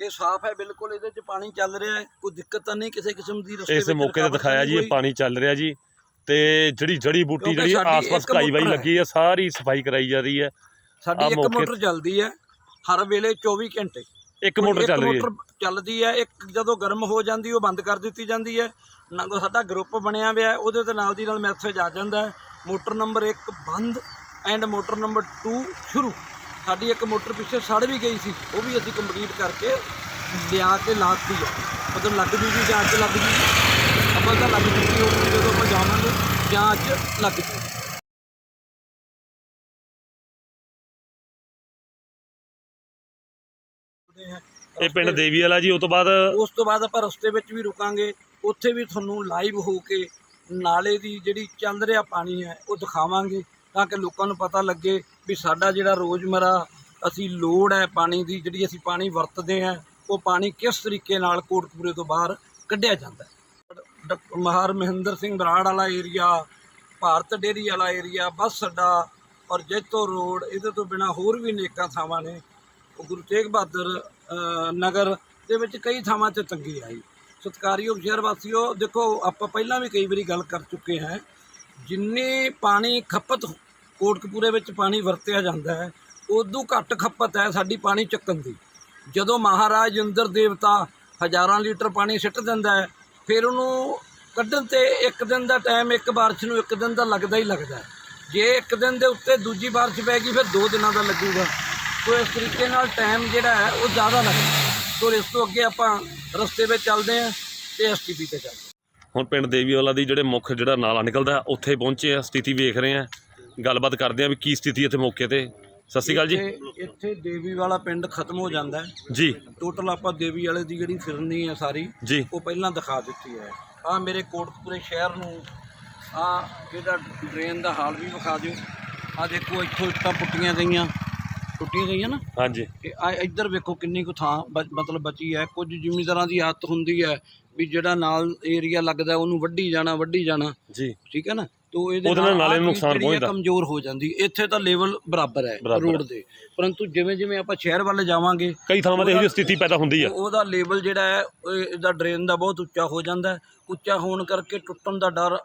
ਇਹ ਸਾਫ਼ ਹੈ ਬਿਲਕੁਲ ਇਹਦੇ 'ਚ ਪਾਣੀ ਚੱਲ ਰਿਹਾ ਹੈ ਕੋਈ ਦਿੱਕਤ ਤਾਂ ਨਹੀਂ ਕਿਸੇ ਕਿਸਮ ਦੀ ਰਸਤੇ ਇਸ ਵਿੱਚ ਮੌਕੇ ਤੇ ਰੁਕਾਵਟ ਦਿਖਾਇਆ ਜੀ ਇਹ ਨਹੀਂ ਪਾਣੀ ਚੱਲ ਰਿਹਾ ਜੀ ਤੇ ਜਿਹੜੀ ਜੜੀ ਬੂਟੀ ਕਿਉਂਕਿ ਜਿਹੜੀ ਸਾਡੀ ਆਸ-ਪਾਸ ਇੱਕ ਘਾਈ ਵਾਈ ਮੋਟਰ। ਲੱਗੀ ਹੈ ਸਾਰੀ ਸਫ਼ਾਈ ਕਰਾਈ ਜਾ ਰਹੀ ਹੈ। ਸਾਡੀ ਆਹ ਇੱਕ ਮੌਕੇ- ਮੋਟਰ ਚੱਲਦੀ ਹੈ ਹਰ ਵੇਲੇ 24 ਘੰਟੇ। ਇੱਕ ਮੋਟਰ ਚੱਲ ਰਹੀ ਹੈ। ਮੋਟਰ ਚੱਲਦੀ ਹੈ ਇੱਕ ਜਦੋਂ ਗਰਮ ਹੋ ਜਾਂਦੀ ਉਹ ਬੰਦ ਕਰ ਦਿੱਤੀ ਜਾਂਦੀ ਹੈ। ਨਾ ਸਾਡਾ ਗਰੁੱਪ ਬਣਿਆ ਹੋਇਆ ਹੈ, ਉਹਦੇ ਤੇ ਨਾਲ ਦੀ ਨਾਲ ਮੈਸੇਜ ਆ ਜਾਂਦਾ ਹੈ। ਮੋਟਰ ਨੰਬਰ 1 ਬੰਦ ਐਂਡ ਮੋਟਰ ਨੰਬਰ 2 ਸ਼ੁਰੂ। ਸਾਡੀ ਇੱਕ ਮੋਟਰ ਪਿੱਛੇ ਸੜ ਵੀ ਗਈ ਸੀ ਉਹ ਵੀ ਅਸੀਂ ਕੰਪਲੀਟ ਕਰਕੇ ਲਿਆ ਕੇ ਲਾਤੀ ਹੈ ਮਤਲਬ ਲੱਗ ਜੂਗੀ ਜਾਂ ਅੱਜ ਲੱਗ ਜੂਗੀ ਆਪਾਂ ਤਾਂ ਲੱਗ ਜੂਗੀ ਉਹ ਜਦੋਂ ਆਪਾਂ ਜਾਵਾਂਗੇ ਜਾਂ ਅੱਜ ਲੱਗ ਜੂਗੀ ਇਹ ਪਿੰਡ ਦੇਵੀ ਵਾਲਾ ਜੀ ਉਸ ਤੋਂ ਬਾਅਦ ਉਸ ਤੋਂ ਬਾਅਦ ਆਪਾਂ ਰਸਤੇ ਵਿੱਚ ਵੀ ਰੁਕਾਂਗੇ। ਉੱਥੇ ਵੀ ਤੁਹਾਨੂੰ ਲਾਈਵ ਹੋ ਕੇ ਨਾਲੇ ਦੀ ਜਿਹੜੀ ਚੱਲ ਰਿਹਾ ਪਾਣੀ ਹੈ ਉਹ ਦਿਖਾਵਾਂਗੇ। ਤਾਂ ਕਿ ਲੋਕਾਂ ਨੂੰ ਪਤਾ ਲੱਗੇ ਵੀ ਸਾਡਾ ਜਿਹੜਾ ਰੋਜ਼ਮਰਾ ਅਸੀਂ ਲੋੜ ਹੈ ਪਾਣੀ ਦੀ, ਜਿਹੜੀ ਅਸੀਂ ਪਾਣੀ ਵਰਤਦੇ ਹਾਂ, ਉਹ ਪਾਣੀ ਕਿਸ ਤਰੀਕੇ ਨਾਲ ਕੋਟਕਪੂਰੇ ਤੋਂ ਬਾਹਰ ਕੱਢਿਆ ਜਾਂਦਾ ਹੈ। ਮਹਾਰ ਮਹਿੰਦਰ ਸਿੰਘ ਬਰਾੜ ਵਾਲਾ ਏਰੀਆ, ਭਾਰਤ ਡੇਰੀ ਵਾਲਾ ਏਰੀਆ, ਬੱਸ ਅੱਡਾ ਔਰ ਜੈਤੋ ਰੋਡ, ਇਹਦੇ ਤੋਂ ਬਿਨਾ ਹੋਰ ਵੀ ਨੇਕਾਂ ਥਾਵਾਂ ਨੇ। ਉਹ ਗੁਰੂ ਤੇਗ ਬਹਾਦਰ ਨਗਰ ਦੇ ਵਿੱਚ ਕਈ ਥਾਵਾਂ ਤੇ ਤੰਗੀ ਆਈ। ਸਤਿਕਾਰਯੋਗ ਸ਼ਹਿਰ ਵਾਸੀਓ, ਦੇਖੋ, ਆਪਾਂ ਪਹਿਲਾਂ ਵੀ ਕਈ ਵਾਰੀ ਗੱਲ ਕਰ ਚੁੱਕੇ ਹਾਂ, ਜਿੰਨੀ ਪਾਣੀ ਖਪਤ ਕੋਟਕਪੂਰੇ ਵਿੱਚ ਪਾਣੀ ਵਰਤਿਆ ਜਾਂਦਾ ਹੈ, ਉਦੋਂ ਘੱਟ ਖਪਤ ਹੈ ਸਾਡੀ ਪਾਣੀ ਚੱਕਣ ਦੀ। ਜਦੋਂ ਮਹਾਰਾਜ ਇੰਦਰ ਦੇਵਤਾ ਹਜ਼ਾਰਾਂ ਲੀਟਰ ਪਾਣੀ ਸਿੱਟ ਦਿੰਦਾ ਹੈ, ਫਿਰ ਉਹਨੂੰ ਕੱਢਣ ਤੇ ਇੱਕ ਦਿਨ ਦਾ ਟਾਈਮ ਇੱਕ ਬਾਰਿਸ਼ ਨੂੰ ਇੱਕ ਦਿਨ ਦਾ ਲੱਗਦਾ ਹੀ ਲੱਗਦਾ ਜੇ ਇੱਕ ਦਿਨ ਦੇ ਉੱਤੇ ਦੂਜੀ ਬਾਰਿਸ਼ ਪੈ ਗਈ, ਫਿਰ ਦੋ ਦਿਨਾਂ ਦਾ ਲੱਗੂਗਾ। ਸੋ ਇਸ ਤਰੀਕੇ ਨਾਲ ਟਾਈਮ ਜਿਹੜਾ ਹੈ, ਉਹ ਜ਼ਿਆਦਾ ਲੱਗਦਾ ਸੋ ਇਸ ਤੋਂ ਅੱਗੇ ਆਪਾਂ ਰਸਤੇ ਵਿੱਚ ਚੱਲਦੇ ਹਾਂ ਤੇ ਐਸਟੀਪੀ ਤੇ ਚੱਲਦੇ ਹਾਂ। ਹੁਣ ਪਿੰਡ ਦੇਵੀ ਵਾਲਾ ਦੀ ਜਿਹੜੇ ਮੁੱਖ ਜਿਹੜਾ ਨਾਲਾ ਨਿਕਲਦਾ, ਉੱਥੇ ਪਹੁੰਚੇ ਆ, ਸਥਿਤੀ ਵੇਖ ਰਹੇ ਆ ਗੱਲਬਾਤ ਕਰਦੇ ਆ ਵੀ ਕੀ ਸਥਿਤੀ ਇੱਥੇ ਮੌਕੇ ਤੇ। ਸਤਿ ਸ਼੍ਰੀ ਅਕਾਲ ਜੀ। ਇੱਥੇ- ਇੱਥੇ ਦੇਵੀ ਵਾਲਾ ਪਿੰਡ ਖਤਮ ਹੋ ਜਾਂਦਾ ਹੈ। ਜੀ। ਟੋਟਲ ਆਪਾਂ ਦੇਵੀ ਵਾਲੇ ਦੀ ਜਿਹੜੀ ਫਿਰਨੀ ਹੈ ਸਾਰੀ ਜੀ। ਉਹ ਪਹਿਲਾਂ ਦਿਖਾ ਦਿੱਤੀ ਹੈ। ਆ ਮੇਰੇ ਕੋਟਕਪੂਰੇ ਸ਼ਹਿਰ ਨੂੰ ਆ ਇਹਦਾ ਡਰੇਨ ਦਾ ਹਾਲ ਵੀ ਵਿਖਾ ਦਿਓ। ਆ ਦੇਖੋ ਇੱਥੋਂ ਇੱਟਾਂ ਪੁੱਟੀਆਂ ਗਈਆਂ। ਟੁੱਟੀਆਂ ਗਈਆਂ ਨਾ? ਹਾਂਜੀ। ਤੇ ਆ ਇੱਧਰ ਵੇਖੋ ਕਿੰਨੀ ਕੁ ਥਾਂ ਬ- ਮਤਲਬ ਬਚੀ ਹੈ। ਕੁਝ ਜ਼ਿਮੀਂਦਾਰਾਂ ਦੀ ਆਦਤ ਹੁੰਦੀ ਹੈ ਵੀ ਜਿਹੜਾ ਨਾਲ ਏਰੀਆ ਲੱਗਦਾ ਉਹਨੂੰ ਵੱਢੀ ਜਾਣਾ ਵੱਢੀ ਜਾਣਾ। ਜੀ। ਠੀਕ ਹੈ ਨਾ? ਤੋ ਇਹਦੇ ਉਹਦੇ ਨਾਲ ਨਾਲੇ ਨੂੰ ਨੁਕਸਾਨ ਹੈ ਪਹੁੰਚਦਾ। ਕਮਜ਼ੋਰ ਹੋ ਜਾਂਦੀ। ਇੱਥੇ ਤਾਂ ਲੈਵਲ ਬਰਾਬਰ ਹੈ ਰੋਡ ਦੇ। ਪਰੰਤੂ ਜਿਵੇਂ ਜਿਵੇਂ ਆਪਾਂ ਸ਼ਹਿਰ ਵੱਲ ਜਾਵਾਂਗੇ ਕਈ ਥਾਵਾਂ ਤੇ ਇਹੋ ਜਿਹੀ ਸਥਿਤੀ ਪੈਦਾ ਹੁੰਦੀ ਆ। ਉਹ- ਉਹਦਾ ਲੈਵਲ ਜਿਹੜਾ ਹੈ ਇਹਦਾ ਡਰੇਨ ਦਾ ਬਹੁਤ ਉੱਚਾ ਹੋ ਜਾਂਦਾ ਹੈ। ਉੱਚਾ ਹੋਣ ਕਰਕੇ ਟੁੱਟਣ ਦਾ ਡਰ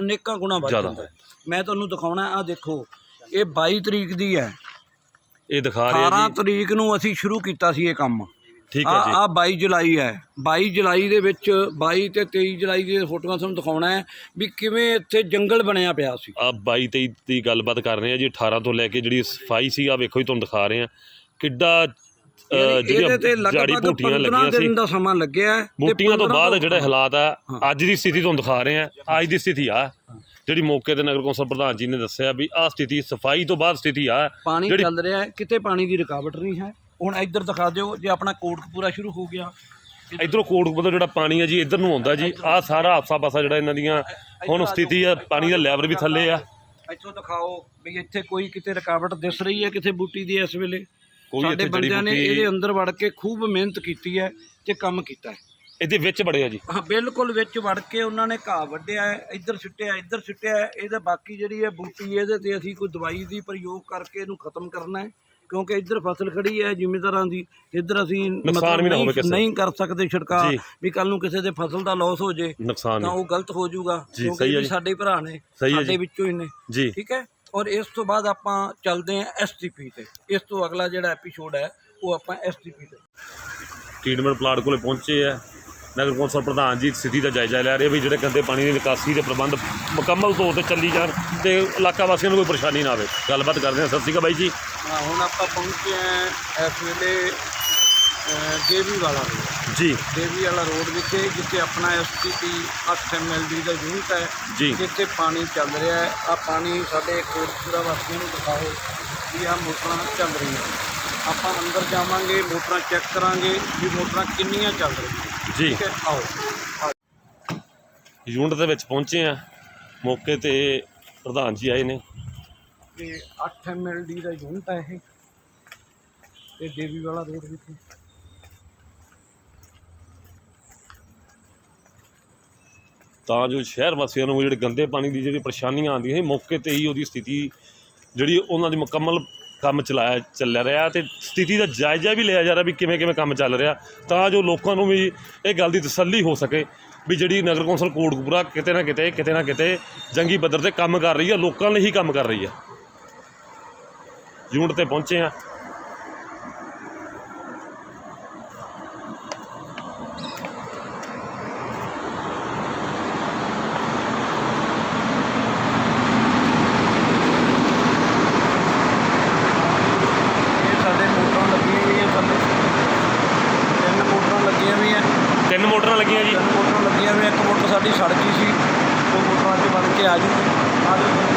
ਅਨੇਕਾਂ ਗੁਣਾ ਵੱਧ ਜਾਂਦਾ ਹੈ। ਮੈਂ ਤੁਹਾਨੂੰ ਦਿਖਾਉਣਾ ਆ ਦੇਖੋ ਇਹ 22 ਤਰੀਕ ਦੀ ਹੈ। ਇਹ ਦਿਖਾ ਰਿਹਾ 18 ਜੀ ਤਰੀਕ ਨੂੰ ਅਸੀਂ ਸ਼ੁਰੂ ਕੀਤਾ ਸੀ ਇਹ ਕੰਮ। ਠੀਕ ਹੈ ਜੀ। ਆ 22 ਜੁਲਾਈ ਹੈ। 22 ਜੁਲਾਈ ਦੇ ਵਿੱਚ 22 ਤੇ 23 ਜੁਲਾਈ ਦੀਆਂ ਫੋਟੋਆਂ ਤੁਹਾਨੂੰ ਦਿਖਾਉਣਾ ਹੈ ਵੀ ਕਿਵੇਂ ਇੱਥੇ ਜੰਗਲ ਬਣਿਆ ਪਿਆ ਸੀ। ਆ 22 23 ਦੀ ਗੱਲਬਾਤ ਕਰ ਰਹੇ ਆ ਜੀ 18 ਤੋਂ ਲੈ ਕੇ ਜਿਹੜੀ ਸਫ਼ਾਈ ਸੀ ਆ ਵੇਖੋ ਜੀ ਤੁਹਾਨੂੰ ਦਿਖਾ ਰਹੇ ਆ ਕਿੱਡਾ ਜਿਹੜੀਆਂ ਲਗਭਗ ਬੂਟੀਆਂ 15 ਲੱਗੀਆਂ ਸੀ। ਦਿਨ ਦਾ ਸਮਾਂ ਲੱਗਿਆ ਬੂਟੀਆਂ ਤੋਂ 15 ਬਾਅਦ ਜਿਹੜੇ ਹਾਲਾਤ ਆ। ਅੱਜ ਦੀ ਸਥਿਤੀ ਤੁਹਾਨੂੰ ਦਿਖਾ ਰਹੇ ਆ ਅੱਜ ਦੀ ਸਥਿਤੀ ਆ ਜਿਹੜੀ ਮੌਕੇ ਤੇ ਨਗਰ ਕੌਂਸਲ ਪ੍ਰਧਾਨ ਜੀ ਨੇ ਦੱਸਿਆ ਵੀ ਆ ਸਥਿਤੀ ਸਫ਼ਾਈ ਤੋਂ ਬਾਅਦ ਸਥਿਤੀ ਆ ਪਾਣੀ ਚੱਲ ਰਿਹਾ ਹੈ ਕਿਤੇ ਪਾਣੀ ਦੀ ਰੁਕਾਵਟ ਨਹੀਂ ਹੈ। ਹੁਣ ਇੱਧਰ ਦਿਖਾ ਦਿਓ ਜੇ ਆਪਣਾ ਕੋਟਕਪੂਰਾ ਸ਼ੁਰੂ ਹੋ ਗਿਆ। ਇਧਰੋਂ ਕੋਟਕਪੂਰ ਜਿਹੜਾ ਪਾਣੀ ਆ ਜੀ ਇਧਰ ਨੂੰ ਆਉਂਦਾ ਜੀ। ਆ ਸਾਰਾ ਆਸਾ ਪਾਸਾ ਜਿਹੜਾ ਇਹਨਾਂ ਦੀਆਂ ਹੁਣ ਸਥਿਤੀ ਆ ਪਾਣੀ ਦਾ ਲੈਵਲ ਵੀ ਥੱਲੇ ਆ। ਇੱਥੋਂ ਦਿਖਾਓ ਵੀ ਇੱਥੇ ਕੋਈ ਕਿਤੇ ਰੁਕਾਵਟ ਦਿਸ ਰਹੀ ਹੈ ਕਿਸੇ ਬੂਟੀ ਦੀ ਇਸ ਵੇਲੇ? ਸਾਡੇ ਬੰਦਿਆਂ ਨੇ ਇਹਦੇ ਅੰਦਰ ਵੜ ਕੇ ਖੂਬ ਮਿਹਨਤ ਕੀਤੀ ਹੈ ਤੇ ਕੰਮ ਕੀਤਾ ਹੈ। ਇਹਦੇ ਵਿੱਚ ਬੜੇ ਆ ਜੀ। ਹਾਂ ਬਿਲਕੁਲ ਵਿੱਚ ਵੜ ਕੇ ਉਹਨਾਂ ਨੇ ਘਾਹ ਵੱਢਿਆ ਹੈ ਇੱਧਰ ਸਿੱਟਿਆ ਇੱਧਰ ਸਿੱਟਿਆ ਹੈ। ਇਹਦੇ ਬਾਕੀ ਜਿਹੜੀ ਹੈ ਬੂਟੀ ਇਹਦੇ ਤੇ ਅਸੀਂ ਕੋਈ ਦਵਾਈ ਦੀ ਪ੍ਰਯੋਗ ਕਰਕੇ ਇਹਨੂੰ ਖਤਮ ਕਰਨਾ ਹੈ। ਕਿਉਂਕਿ ਇੱਧਰ ਫਸਲ ਖੜੀ ਹੈ ਜ਼ਿਮੀਂਦਾਰਾਂ ਦੀ ਇੱਧਰ ਅਸੀਂ ਨੁਕਸਾਨ ਵੀ ਨਾ ਹੋਵੇ ਕਿਸੇ। ਨਹੀਂ ਕਰ ਸਕਦੇ ਛਿੜਕਾਅ ਜੀ। ਵੀ ਕੱਲ ਨੂੰ ਕਿਸੇ ਦੇ ਫਸਲ ਦਾ ਲਾਸ ਹੋ ਜੇ ਤਾਂ ਉਹ ਗਲਤ ਹੋ ਜਾਊਗਾ ਕਿਉਂਕਿ। ਸਾਡੇ ਭਰਾ ਨੇ ਸਾਡੇ। ਵਿੱਚੋਂ ਹੀ ਨੇ ਠੀਕ ਹੈ ਔਰ ਇਸ ਤੋਂ ਬਾਅਦ ਆਪਾਂ ਚੱਲਦੇ ਹਾਂ ਐਸਟੀਪੀ ਤੇ ਇਸ ਤੋਂ ਅਗਲਾ ਜਿਹੜਾ ਐਪੀਸੋਡ ਹੈ ਉਹ ਆਪਾਂ ਐਸਟੀਪੀ ਤੇ ਟ੍ਰੀਟਮੈਂਟ ਪਲਾਂਟ ਕੋਲੇ ਪਹੁੰਚੇ ਆ ਨਗਰ ਕੌਂਸਲ ਪ੍ਰਧਾਨ ਜੀ ਸਥਿਤੀ ਦਾ ਜਾਇਜ਼ਾ ਲੈ ਰਹੇ ਵੀ ਜਿਹੜੇ ਗੰਦੇ ਪਾਣੀ ਦੀ ਨਿਕਾਸੀ ਦੇ ਪ੍ਰਬੰਧ ਮੁਕੰਮਲ ਤੌਰ ਤੇ ਚੱਲੀ ਜਾਣ ਤੇ ਇਲਾਕਾ ਵਾਸੀਆਂ ਨੂੰ ਕੋਈ ਪਰੇਸ਼ਾਨੀ ਨਾ ਆਵੇ। ਗੱਲਬਾਤ ਕਰਦੇ ਹਾਂ। ਸਤਿ ਸ਼੍ਰੀ ਅਕਾਲ ਬਾਈ ਜੀ। ਹੁਣ ਆਪਾਂ ਪਹੁੰਚੇ ਹਾਂ ਇਸ ਵੇਲੇ ਦੇਵੀ ਵਾਲਾ ਰੋਡ। ਜੀ। ਦੇਵੀ ਵਾਲਾ ਰੋਡ ਵਿਖੇ ਜਿੱਥੇ ਆਪਣਾ ਐਸਟੀਪੀ 8 ਐਮਐਲਡੀ ਦਾ ਯੂਨਿਟ ਹੈ। ਜੀ। ਜਿੱਥੇ ਪਾਣੀ ਚੱਲ ਰਿਹਾ ਹੈ। ਆ ਪਾਣੀ ਸਾਡੇ ਕੋਟਪੂਰਾ ਵਾਸੀਆਂ ਨੂੰ ਦਿਖਾਓ ਵੀ ਆ ਮੋਟਰਾਂ ਚੱਲ ਰਹੀਆਂ ਆਪਾਂ ਅੰਦਰ ਜਾਵਾਂਗੇ ਮੋਟਰਾਂ ਚੈੱਕ ਕਰਾਂਗੇ ਵੀ ਮੋਟਰਾਂ ਕਿੰਨੀਆਂ ਚੱਲ ਰਹੀਆਂ ਜੀ। ਠੀਕ ਹੈ ਆਓ ਯੂਨਿਟ ਦੇ ਵਿੱਚ ਪਹੁੰਚੇ ਆ ਮੌਕੇ ਤੇ ਪ੍ਰਧਾਨ ਜੀ ਆਏ ਨੇ। ਤੇ 8 ਐਮਐਲਡੀ ਦਾ ਯੂਨਿਟ ਹੈ ਇਹ। ਤੇ ਦੇਵੀ ਵਾਲਾ ਰੋਡ ਵਿਖੇ ਤਾਂ ਜੋ ਸ਼ਹਿਰ ਵਾਸੀਆਂ ਨੂੰ ਜਿਹੜੇ ਗੰਦੇ ਪਾਣੀ ਦੀ ਜਿਹੜੀ ਪਰੇਸ਼ਾਨੀਆਂ ਆਉਂਦੀਆਂ ਸੀ ਮੌਕੇ ਤੇ ਹੀ ਉਹਦੀ ਸਥਿਤੀ ਜਿਹੜੀ ਉਹਨਾਂ ਦੀ ਮੁਕੰਮਲ ਕੰਮ ਚਲਾਇਆ ਚੱਲ ਰਿਹਾ ਤੇ ਸਥਿਤੀ ਦਾ ਜਾਇਜ਼ਾ ਵੀ ਲਿਆ ਜਾ ਰਿਹਾ ਵੀ ਕਿਵੇਂ ਕਿਵੇਂ ਕੰਮ ਚੱਲ ਰਿਹਾ, ਤਾਂ ਜੋ ਲੋਕਾਂ ਨੂੰ ਵੀ ਇਹ ਗੱਲ ਦੀ ਤਸੱਲੀ ਹੋ ਸਕੇ ਵੀ ਜਿਹੜੀ ਨਗਰ ਕੌਂਸਲ ਕੋਟਕਪੂਰਾ ਕਿਤੇ ਨਾ ਕਿਤੇ ਕਿਤੇ ਨਾ ਕਿਤੇ ਜੰਗੀ ਪੱਧਰ ਤੇ ਕੰਮ ਕਰ ਰਹੀ ਹੈ ਲੋਕਾਂ ਲਈ ਹੀ ਕੰਮ ਕਰ ਰਹੀ ਹੈ ਯੂਨਿਟ ਤੇ ਪਹੁੰਚੇ ਆ ਇਹ ਸਾਡੇ ਮੋਟਰਾਂ ਲੱਗੀਆਂ ਹੋਈਆਂ ਥੱਲੇ ਤਿੰਨ ਮੋਟਰਾਂ ਲੱਗੀਆਂ ਹੋਈਆਂ ਤਿੰਨ ਮੋਟਰਾਂ ਲੱਗੀਆਂ ਜੀ ਤਿੰਨ ਮੋਟਰਾਂ ਲੱਗੀਆਂ ਹੋਈਆਂ ਇੱਕ ਮੋਟਰ ਸਾਡੀ ਸੜ ਗਈ ਸੀ ਉਹ ਮੋਟਰਾਂ ਅੱਜ ਬਣ ਕੇ ਆ ਜੂਗੀ ਆ ਜਾਊਗੀ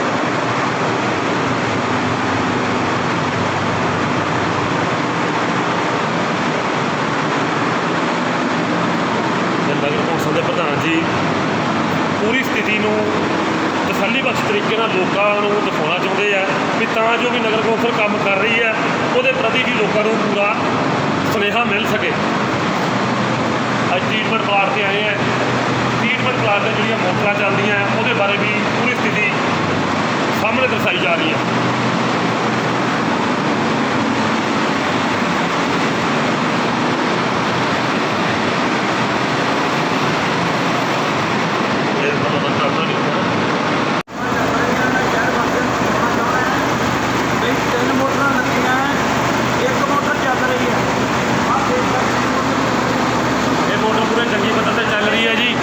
ਤੇ ਨਗਰ ਕੌਂਸਲ ਦੇ ਪ੍ਰਧਾਨ ਜੀ ਪੂਰੀ ਸਥਿਤੀ ਨੂੰ ਤਸੱਲੀ ਬਖਸ਼ ਤਰੀਕੇ ਨਾਲ ਲੋਕਾਂ ਨੂੰ ਦਿਖਾਉਣਾ ਚਾਹੁੰਦੇ ਆ ਵੀ ਤਾਂ ਜੋ ਵੀ ਨਗਰ ਕੌਂਸਲ ਕੰਮ ਕਰ ਰਹੀ ਹੈ ਉਹਦੇ ਪ੍ਰਤੀ ਵੀ ਲੋਕਾਂ ਨੂੰ ਪੂਰਾ ਸੁਨੇਹਾ ਮਿਲ ਸਕੇ। ਅੱਜ ਟ੍ਰੀਟਮੈਂਟ ਪਲਾਟ ਤੇ ਆਏ ਆ। ਟ੍ਰੀਟਮੈਂਟ ਪਲਾਟ ਤੇ ਜਿਹੜੀਆਂ ਮੋਟਰਾਂ ਚੱਲਦੀਆਂ, ਉਹਦੇ ਬਾਰੇ ਵੀ ਪੂਰੀ ਸਥਿਤੀ ਸਾਹਮਣੇ ਦਰਸਾਈ ਜਾ ਰਹੀ ਹੈ ਇਹ ਮਤਲਬ ਚੱਲਦਾ ਨਹੀਂ ਬਈ ਤਿੰਨ ਮੋਟਰਾਂ ਲੱਗੀਆਂ ਹੈ ਇੱਕ ਮੋਟਰ ਚੱਲ ਰਹੀ ਹੈ ਆਹ ਦੇਖ ਸਕਦੇ ਇਹ ਮੋਟਰ ਪੂਰੇ ਚੰਗੀ ਪੱਧਰ ਤੇ ਚੱਲ ਰਹੀ ਹੈ ਜੀ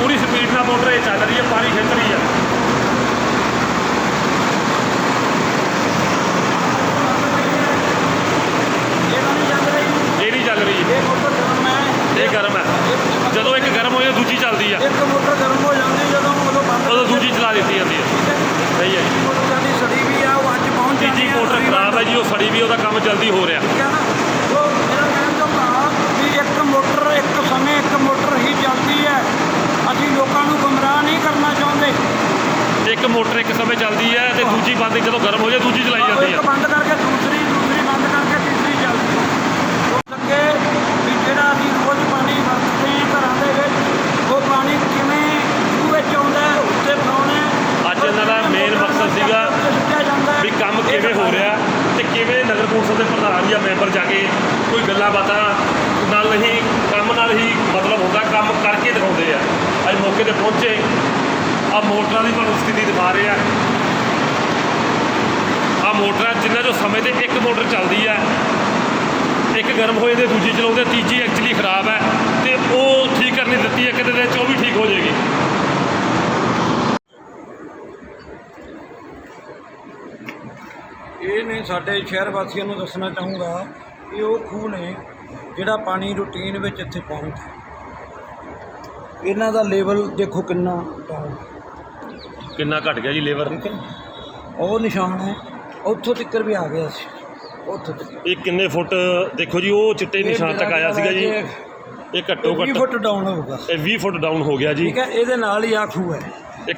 ਪੂਰੀ ਸਪੀਡ ਨਾਲ ਮੋਟਰ ਇਹ ਚੱਲ ਰਹੀ ਹੈ ਪਾਣੀ ਖਿੱਚ ਰਹੀ। ਹੈ ਇਹ ਗਰਮ ਹੈ। ਗਰਮ ਹੈ। ਜਦੋਂ ਇੱਕ ਗਰਮ ਹੋਏ ਦੂਜੀ ਚੱਲਦੀ ਹੈ ਇੱਕ ਮੋਟਰ ਗਰਮ ਹੋ ਜਾਂਦੀ ਜਦੋਂ ਉਦੋਂ ਬੰਦ ਉਦੋਂ ਦੂਜੀ ਚਲਾ ਦਿੱਤੀ ਜਾਂਦੀ ਹੈ ਸਹੀ ਹੈ ਜੀ। ਮੋਟਰ ਸੜੀ ਵੀ ਆ ਉਹ ਅੱਜ ਪਹੁੰਚ ਜਾਂਦੀ ਤੀਜੀ ਹੈ, ਮੋਟਰ ਖਰਾਬ ਹੈ ਜੀ ਉਹ ਸੜੀ ਵੀ ਉਹਦਾ ਕੰਮ ਜਲਦੀ ਹੋ ਰਿਹਾ ਠੀਕ ਹੈ ਨਾ ਉਹ ਮੇਰਾ ਕਹਿਣ ਦਾ ਭਾਵ ਵੀ ਇੱਕ ਮੋਟਰ ਇੱਕ ਸਮੇਂ ਇੱਕ ਮੋਟਰ ਹੀ ਚੱਲਦੀ ਹੈ ਅਸੀਂ ਲੋਕਾਂ ਨੂੰ ਗੁੰਮਰਾਹ ਨਹੀਂ ਕਰਨਾ ਚਾਹੁੰਦੇ ਇੱਕ ਮੋਟਰ ਇੱਕ ਸਮੇਂ ਚੱਲਦੀ ਹੈ ਤੇ ਦੂਜੀ ਬੰਦ ਜਦੋਂ ਗਰਮ ਹੋ ਜਾਏ ਦੂਜੀ ਚਲਾਈ ਜਾਂਦੀ ਇੱਕ ਹੈ ਬੰਦ ਕਰਕੇ ਦੂਸਰੀ ਦੂਸਰੀ ਬੰਦ ਕਰਕੇ ਤੀਸਰੀ ਚੱਲਦੀ ਹੈ। ਉਹ ਲੱਗੇ ਵੀ ਜਿਹੜਾ ਅਸੀਂ ਰੋਜ਼ ਪਾਣੀ ਵਰਤਦੇ ਹਾਂ ਘਰਾਂ ਦੇ ਵਿੱਚ ਉਹ ਪਾਣੀ ਕਿਵੇਂ ਖੂਹ ਵਿੱਚ ਆਉਂਦਾ ਹੈ ਉੱਤੇ ਪਾਉਣਾ ਅੱਜ ਇਹਨਾਂ ਦਾ main ਮਕਸਦ ਸੀਗਾ ਵੀ ਕੰਮ ਕਿਵੇਂ ਹੋ ਰਿਹਾ ਤੇ ਕਿਵੇਂ ਨਗਰ ਕੌਂਸਲ ਦੇ ਪ੍ਰਧਾਨ ਜਾਂ ਮੈਂਬਰ ਜਾ ਕੇ ਕੋਈ ਗੱਲਾਂ ਬਾਤਾਂ ਨਾਲ ਨਹੀਂ ਕੰਮ ਨਾਲ ਹੀ ਮਤਲਬ ਹੁੰਦਾ ਕੰਮ ਕਰਕੇ ਦਿਖਾਉਂਦੇ ਆ। ਅੱਜ ਮੌਕੇ ਤੇ ਪਹੁੰਚੇ। ਆ ਮੋਟਰਾਂ ਦੀ ਤੁਹਾਨੂੰ ਸਥਿਤੀ ਦਿਖਾ ਰਹੇ ਆ। ਆ ਮੋਟਰਾਂ ਜਿੰਨਾ ਜੋ ਸਮੇਂ ਤੇ ਇੱਕ ਮੋਟਰ ਚੱਲਦੀ ਆ, ਇੱਕ ਗਰਮ ਹੋ ਜਾਂਦੀ, ਦੂਜੀ ਚਲਾਉਂਦੇ, ਤੀਜੀ ਐਕਚੁਅਲੀ ਖਰਾਬ ਹੈ ਤੇ ਉਹ ਠੀਕ ਕਰਨੀ ਦਿੱਤੀ ਹੈ ਕਿਤੇ ਦੇ 'ਚ ਉਹ ਵੀ ਠੀਕ ਹੋ ਜਾਏਗੀ। ਇਹ ਨੇ ਸਾਡੇ ਸ਼ਹਿਰ ਵਾਸੀਆਂ ਨੂੰ ਦੱਸਣਾ ਚਾਹੂੰਗਾ ਕਿ ਉਹ ਖੂਹ ਨੇ ਜਿਹੜਾ ਪਾਣੀ ਰੂਟੀਨ ਵਿੱਚ ਇੱਥੇ ਪਹੁੰਚਦਾ ਇਹਨਾਂ ਦਾ ਲੈਵਲ ਦੇਖੋ ਕਿੰਨਾ ਡਾਊਨ ਕਿੰਨਾ ਘਟ ਗਿਆ ਜੀ ਲੇਬਰ? ਠੀਕ ਹੈ। ਉਹ ਨਿਸ਼ਾਨ ਹੈ। ਉੱਥੋਂ ਤੱਕ ਵੀ ਆ ਗਿਆ ਸੀ। ਉੱਥੋਂ ਤੱਕ ਇਹ ਕਿੰਨੇ ਫੁੱਟ ਦੇਖੋ ਜੀ ਉਹ ਚਿੱਟੇ ਨਿਸ਼ਾਨ ਤੱਕ ਆਇਆ ਸੀਗਾ ਜੀ। ਇਹ ਘੱਟੋ 20 ਘੱਟ ਫੁੱਟ ਡਾਊਨ ਹੋਊਗਾ। ਇਹ 20 ਫੁੱਟ ਡਾਊਨ ਹੋ ਗਿਆ ਜੀ। ਠੀਕ ਹੈ ਇਹਦੇ ਨਾਲ ਹੀ ਆ ਖੂਹ ਹੈ।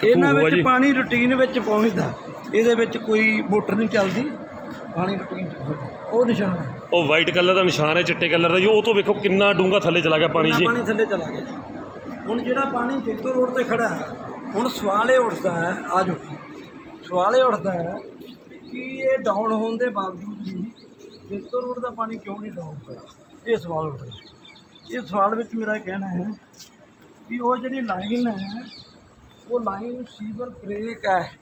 ਇਹਨਾਂ ਵਿੱਚ ਪਾਣੀ ਰੂਟੀਨ ਵਿੱਚ ਪਹੁੰਚਦਾ ਇਹਦੇ ਵਿੱਚ ਕੋਈ ਮੋਟਰ ਨਹੀਂ ਚੱਲਦੀ। ਪਾਣੀ ਰੂਟੀਨ ਉਹ ਨਿਸ਼ਾਨ ਹੈ। ਉਹ ਵਾਈਟ ਕਲਰ ਦਾ ਨਿਸ਼ਾਨ ਹੈ ਚਿੱਟੇ ਕਲਰ ਦਾ ਜੀ। ਉਹ ਤੋਂ ਵੇਖੋ ਕਿੰਨਾ ਡੂੰਘਾ ਥੱਲੇ ਚਲਾ ਗਿਆ ਪਾਣੀ ਜੀ। ਪਾਣੀ ਥੱਲੇ ਚਲਾ ਗਿਆ। ਹੁਣ ਜਿਹੜਾ ਪਾਣੀ ਜੇਤੋ ਰੋਡ ਤੇ ਖੜਾ ਹੈ ਹੁਣ ਸਵਾਲ ਇਹ ਉੱਠਦਾ ਹੈ ਆਜੋ ਸਵਾਲ ਇਹ ਉੱਠਦਾ ਹੈ ਕਿ ਇਹ ਡਾਊਨ ਹੋਣ ਦੇ ਬਾਵਜੂਦ ਵੀ ਜੇਤੋ ਰੋਡ ਦਾ ਪਾਣੀ ਕਿਉਂ ਨਹੀਂ ਡਾਊਨ ਹੋਇਆ? ਇਹ ਸਵਾਲ ਉੱਠਦਾ। ਇਹ ਸਵਾਲ ਵਿੱਚ ਮੇਰਾ ਇਹ ਕਹਿਣਾ ਹੈ ਕਿ ਉਹ ਜਿਹੜੀ ਲਾਈਨ ਹੈ ਉਹ ਲਾਈਨ ਸੀਵਰ ਬ੍ਰੇਕ ਹੈ।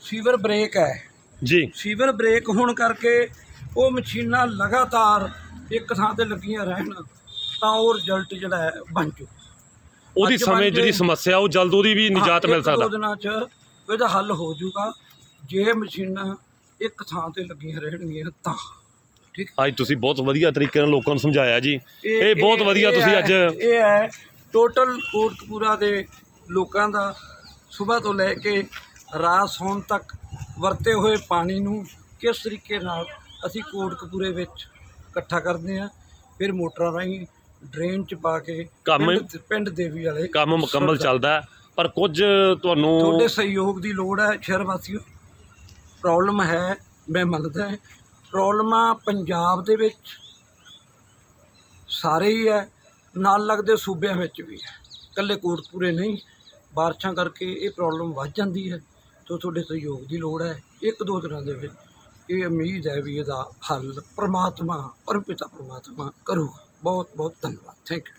ਸੀਵਰ ਬ੍ਰੇਕ ਹੈ। ਜੀ। ਸੀਵਰ ਬ੍ਰੇਕ ਹੋਣ ਕਰਕੇ ਉਹ ਮਸ਼ੀਨਾਂ ਲਗਾਤਾਰ ਇੱਕ ਥਾਂ ਤੇ ਲੱਗੀਆਂ ਰਹਿਣ ਤਾਂ ਉਹ ਰਿਜ਼ਲਟ ਜਿਹੜਾ ਹੈ ਬਣ ਚੁੱਕਾ ਉਹਦੀ ਅੱਜ ਸਮੇਂ ਜਿਹੜੀ ਜੇ- ਸਮੱਸਿਆ ਉਹ ਜਲਦ ਉਹਦੀ ਵੀ ਨਿਜਾਤ ਹਾਂ, ਮਿਲ ਇੱਕ ਦੋ ਸਕਦਾ ਦਿਨਾਂ 'ਚ ਇਹਦਾ ਹੱਲ ਹੋ ਜਾਊਗਾ। ਜੇ ਮਸ਼ੀਨਾਂ ਇੱਕ ਥਾਂ ਤੇ ਲੱਗੀਆਂ ਰਹਿਣਗੀਆਂ ਤਾਂ। ਠੀਕ ਅੱਜ ਤੁਸੀਂ ਬਹੁਤ ਵਧੀਆ ਤਰੀਕੇ ਨਾਲ ਲੋਕਾਂ ਨੂੰ ਸਮਝਾਇਆ ਜੀ। ਇਹ ਬਹੁਤ ਵਧੀਆ ਇਹ ਤੁਸੀਂ ਹੈ- ਅੱਜ ਇਹ ਹੈ ਟੋਟਲ ਕੋਟਕਪੂਰਾ ਦੇ ਲੋਕਾਂ ਦਾ ਸਵੇਰ ਤੋਂ ਲੈ ਕੇ ਰਾਤ ਸੌਣ ਤੱਕ ਵਰਤੇ ਹੋਏ ਪਾਣੀ ਨੂੰ ਕਿਸ ਤਰੀਕੇ ਨਾਲ ਅਸੀਂ ਕੋਟਕਪੂਰੇ ਵਿੱਚ ਇਕੱਠਾ ਕਰਦੇ ਹਾਂ ਫਿਰ ਮੋਟਰਾਂ ਰਾਹੀਂ ਡਰੇਨ ਚ ਪਾ ਕੇ ਕੰਮ- ਪਿੰਡ- ਪਿੰਡ ਦੇਵੀ ਵਾਲੇ ਕੰਮ ਮੁਕੰਮਲ ਸੁੱਟਦਾ। ਚੱਲਦਾ ਹੈ, ਪਰ ਕੁਝ ਤੁਹਾਨੂੰ ਤੁਹਾਡੇ ਸਹਿਯੋਗ ਦੀ ਲੋੜ ਹੈ ਸ਼ਹਿਰ ਵਾਸੀਓ। ਪ੍ਰੋਬਲਮ ਹੈ ਮੈਂ ਮੰਨਦਾ ਹਾਂ। ਪ੍ਰੋਬਲਮਾਂ ਪੰਜਾਬ ਦੇ ਵਿੱਚ ਸਾਰੇ ਹੀ ਹੈ ਨਾਲ ਲੱਗਦੇ ਸੂਬਿਆਂ ਵਿੱਚ ਵੀ ਹੈ। ਇਕੱਲੇ ਕੋਟਪੂਰੇ ਨਹੀਂ ਬਾਰਿਸ਼ਾਂ ਕਰਕੇ ਇਹ ਪ੍ਰੋਬਲਮ ਵੱਧ ਜਾਂਦੀ ਹੈ ਤੋਂ ਤੁਹਾਡੇ ਸਹਿਯੋਗ ਦੀ ਲੋੜ ਹੈ। ਇੱਕ ਦੋ ਦਿਨਾਂ ਦੇ ਵਿੱਚ ਇਹ ਉਮੀਦ ਹੈ ਵੀ ਇਹਦਾ ਹੱਲ ਪ੍ਰਮਾਤਮਾ ਪਰਮਪਿਤਾ ਪ੍ਰਮਾਤਮਾ ਕਰੂਗਾ। ਬਹੁਤ ਬਹੁਤ ਧੰਨਵਾਦ। Thank you.